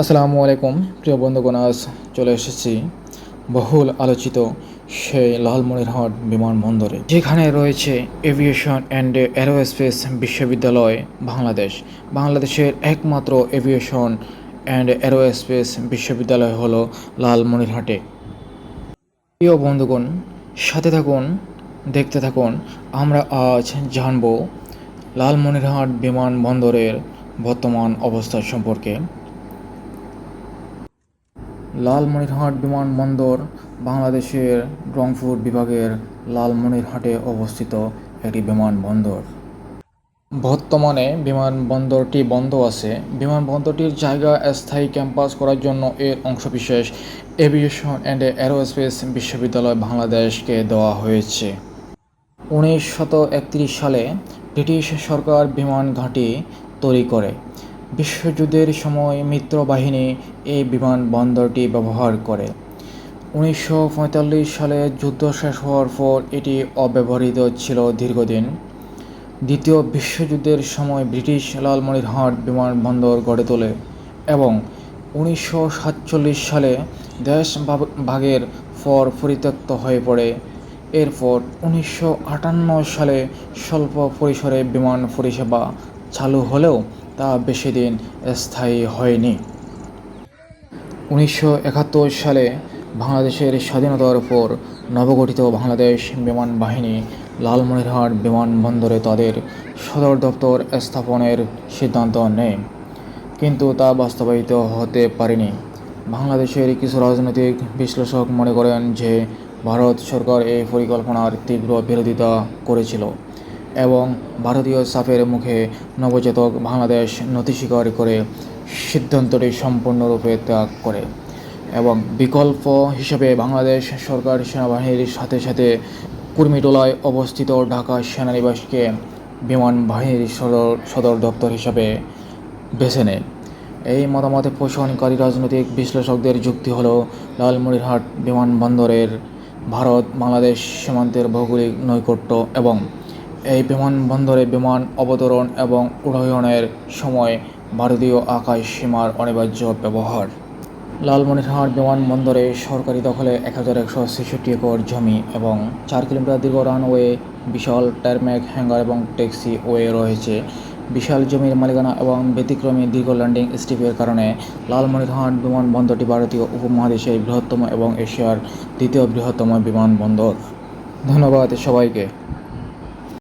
আসসালামু আলাইকুম, প্রিয় বন্ধুগণ, আজ চলে এসেছি বহুল আলোচিত সেই লালমনিরহাট বিমানবন্দরে। যেখানে রয়েছে এভিয়েশন অ্যান্ড অ্যারোস্পেস বিশ্ববিদ্যালয় বাংলাদেশ। বাংলাদেশের একমাত্র এভিয়েশন অ্যান্ড অ্যারোস্পেস বিশ্ববিদ্যালয় হলো লালমনিরহাটে প্রিয় বন্ধুগণ, সাথে থাকুন, দেখতে থাকুন, আমরা আজ জানব লালমনিরহাট বিমানবন্দরের বর্তমান অবস্থা সম্পর্কে। লালমনিরহাট বিমানবন্দর বাংলাদেশের রংপুর বিভাগের লালমনিরহাটে অবস্থিত একটি বিমানবন্দর। বর্তমানে বিমানবন্দরটি বন্ধ আছে। বিমানবন্দরটির জায়গা স্থায়ী ক্যাম্পাস করার জন্য এর অংশবিশেষ এভিয়েশন অ্যান্ড অ্যারোস্পেস বিশ্ববিদ্যালয় বাংলাদেশকে দেওয়া হয়েছে। উনিশশত সালে ব্রিটিশ সরকার বিমান ঘাঁটি তৈরি করে। বিশ্বযুদ্ধের সময় মিত্র বাহিনী এই বিমানবন্দরটি ব্যবহার করে। উনিশশো পঁয়তাল্লিশ সালে যুদ্ধ শেষ হওয়ার পর এটি অব্যবহৃত ছিল দীর্ঘদিন। দ্বিতীয় বিশ্বযুদ্ধের সময় ব্রিটিশ লালমনিরহাট বিমানবন্দর গড়ে তোলে এবং উনিশশো সাতচল্লিশ সালে দেশ ভাগ- ভাগের পর পরিত্যক্ত হয়ে পড়ে। এরপর উনিশশো আটান্ন সালে স্বল্প পরিসরে বিমান পরিষেবা চালু হলেও তা বেশি দিন স্থায়ী হয়নি। উনিশশো একাত্তর সালে বাংলাদেশের স্বাধীনতার পর নবগঠিত বাংলাদেশ বিমান বাহিনী লালমনিরহাট বিমানবন্দরে তাদের সদর দপ্তর স্থাপনের সিদ্ধান্ত নেয়। কিন্তু তা বাস্তবায়িত হতে পারেনি। বাংলাদেশের কিছু রাজনৈতিক বিশ্লেষক মনে করেন যে, ভারত সরকার এই পরিকল্পনার তীব্র বিরোধিতা করেছিল। এবং ভারতীয় সাফের মুখে নবজাতক বাংলাদেশ নথি স্বীকার করে সিদ্ধান্তটি সম্পূর্ণরূপে ত্যাগ করে এবং বিকল্প হিসেবে বাংলাদেশ সরকার সেনাবাহিনীর সাথে সাথে কুর্মিটোলায় অবস্থিত ঢাকা সেনানিবাসকে বিমান বাহিনীর সদর সদর দপ্তর হিসাবে বেছে নেয়। এই মতামতে পোষণকারী রাজনৈতিক বিশ্লেষকদের যুক্তি হল, লালমনিরহাট বিমানবন্দরের ভারত বাংলাদেশ সীমান্তের ভৌগোলিক নৈকট্য এবং এই বিমানবন্দরে বিমান অবতরণ এবং উড্ডয়নের সময় ভারতীয় আকাশ সীমার অনিবার্য ব্যবহার। লালমনিরহাট বিমানবন্দরে সরকারি দখলে এক হাজার একশো ছেষট্টি একর জমি এবং চার কিলোমিটার দীর্ঘ রানওয়ে, বিশাল টারম্যাক হ্যাঙ্গার এবং ট্যাক্সি ওয়ে রয়েছে। বিশাল জমির মালিকানা এবং ব্যতিক্রমী দীর্ঘ ল্যান্ডিং স্ট্রিপের কারণে লালমনিরহাট বিমানবন্দরটি ভারতীয় উপমহাদেশের বৃহত্তম এবং এশিয়ার দ্বিতীয় বৃহত্তম বিমানবন্দর। ধন্যবাদ সবাইকে।